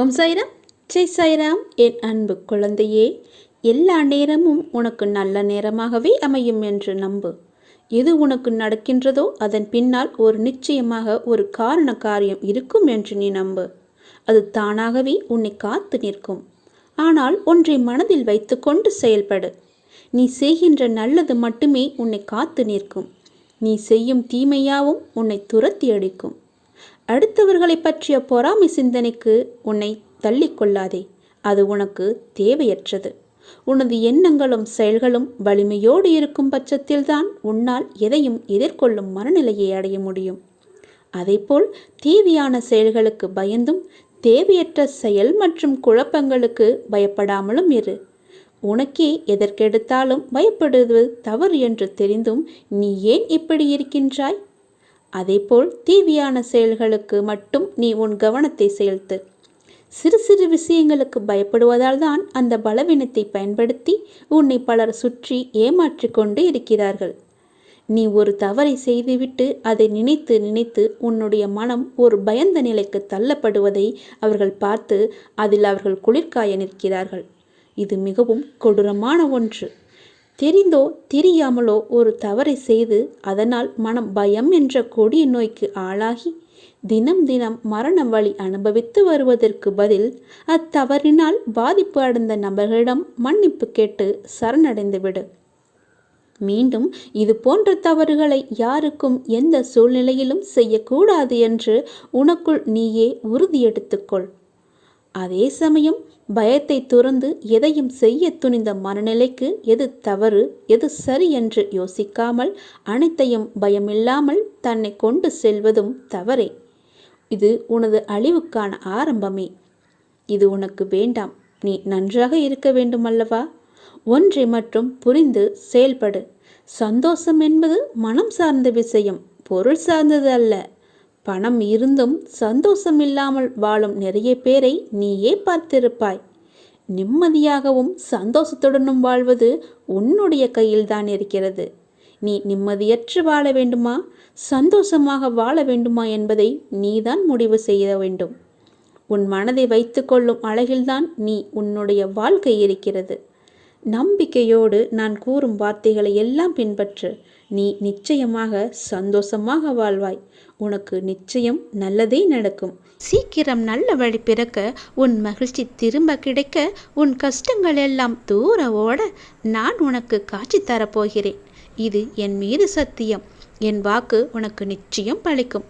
ஓம் சாய்ராம். ஜெய் சாய்ராம். என் அன்பு குழந்தையே எல்லா நேரமும் உனக்கு நல்ல நேரமாகவே அமையும் என்று நம்பு. எது உனக்கு நடக்கின்றதோ அதன் பின்னால் ஒரு நிச்சயமாக ஒரு காரண காரியம் இருக்கும் என்று நீ நம்பு. அது தானாகவே உன்னை காத்து நிற்கும். ஆனால் ஒன்றை மனதில் வைத்துக்கொண்டு செயல்படு. நீ செய்கின்ற நல்லது மட்டுமே உன்னை காத்து நிற்கும். நீ செய்யும் தீமையாவும் உன்னை துரத்தி அடிக்கும். அடுத்தவர்களை பற்றிய பொறாமை சிந்தனைக்கு உன்னை தள்ளிக்கொள்ளாதே அது உனக்கு தேவையற்றது. உனது எண்ணங்களும் செயல்களும் வலிமையோடு இருக்கும் பட்சத்தில்தான் உன்னால் எதையும் எதிர்கொள்ளும் மனநிலையை அடைய முடியும். அதேபோல் தேவையான செயல்களுக்கு பயந்தும் தேவையற்ற செயல் மற்றும் குழப்பங்களுக்கு பயப்படாமலும் இரு. உனக்கே எதற்கெடுத்தாலும் பயப்படுவது தவறு என்று தெரிந்தும் நீ ஏன் இப்படி இருக்கின்றாய்? அதேபோல் தீவியான செயல்களுக்கு மட்டும் நீ உன் கவனத்தை செலுத்து. சிறு சிறு விஷயங்களுக்கு பயப்படுவதால் தான் அந்த பலவீனத்தை பயன்படுத்தி உன்னை பலர் சுற்றி ஏமாற்றி கொண்டு இருக்கிறார்கள். நீ ஒரு தவறை செய்துவிட்டு அதை நினைத்து நினைத்து உன்னுடைய மனம் ஒரு பயந்த நிலைக்கு தள்ளப்படுவதை அவர்கள் பார்த்து அதில் அவர்கள் குளிர்காய நிற்கிறார்கள். இது மிகவும் கொடூரமான ஒன்று. தெரிந்தோ தெரியாமலோ ஒரு தவறை செய்து அதனால் மனம் பயம் என்ற கொடிய நோய்க்கு ஆளாகி தினம் தினம் மரண வழி அனுபவித்து வருவதற்கு பதில் அத்தவறினால் பாதிப்பு அடைந்த நபர்களிடம் மன்னிப்பு கேட்டு சரணடைந்துவிடு. மீண்டும் இது போன்ற தவறுகளை யாருக்கும் எந்த சூழ்நிலையிலும் செய்யக்கூடாது என்று உனக்குள் நீயே உறுதி எடுத்துக்கொள். அதே சமயம் பயத்தை துறந்து எதையும் செய்ய துணிந்த மனநிலைக்கு எது தவறு எது சரி என்று யோசிக்காமல் அனைத்தையும் பயமில்லாமல் தன்னை கொண்டு செல்வதும் தவறே. இது உனது அழிவுக்கான ஆரம்பமே. இது உனக்கு வேண்டாம். நீ நன்றாக இருக்க வேண்டுமல்லவா? ஒன்றை மட்டும் புரிந்து செயல்படு. சந்தோஷம் என்பது மனம் சார்ந்த விஷயம் பொருள் சார்ந்தது அல்ல பணம் இருந்தும் சந்தோஷம் இல்லாமல் வாழும் நிறைய பேரை நீயே பார்த்திருப்பாய். நிம்மதியாகவும் சந்தோஷத்துடனும் வாழ்வது உன்னுடைய கையில்தான் இருக்கிறது. நீ நிம்மதியற்று வாழ வேண்டுமா? சந்தோஷமாக வாழ வேண்டுமா என்பதை நீதான் முடிவு செய்ய வேண்டும். உன் மனதை வைத்துக்கொள்ளும் அழகில்தான் நீ உன்னுடைய வாழ்க்கை இருக்கிறது. நம்பிக்கையோடு நான் கூறும் வார்த்தைகளை எல்லாம் பின்பற்று. நீ நிச்சயமாக சந்தோஷமாக வாழ்வாய். உனக்கு நிச்சயம் நல்லதே நடக்கும். சீக்கிரம் நல்ல வழி பிறக்க உன் மகிழ்ச்சி திரும்ப கிடைக்க உன் கஷ்டங்கள் எல்லாம் தூர ஓட நான் உனக்கு காட்சி தரப்போகிறேன். இது என் மீது சத்தியம். என் வாக்கு உனக்கு நிச்சயம் பழிக்கும்.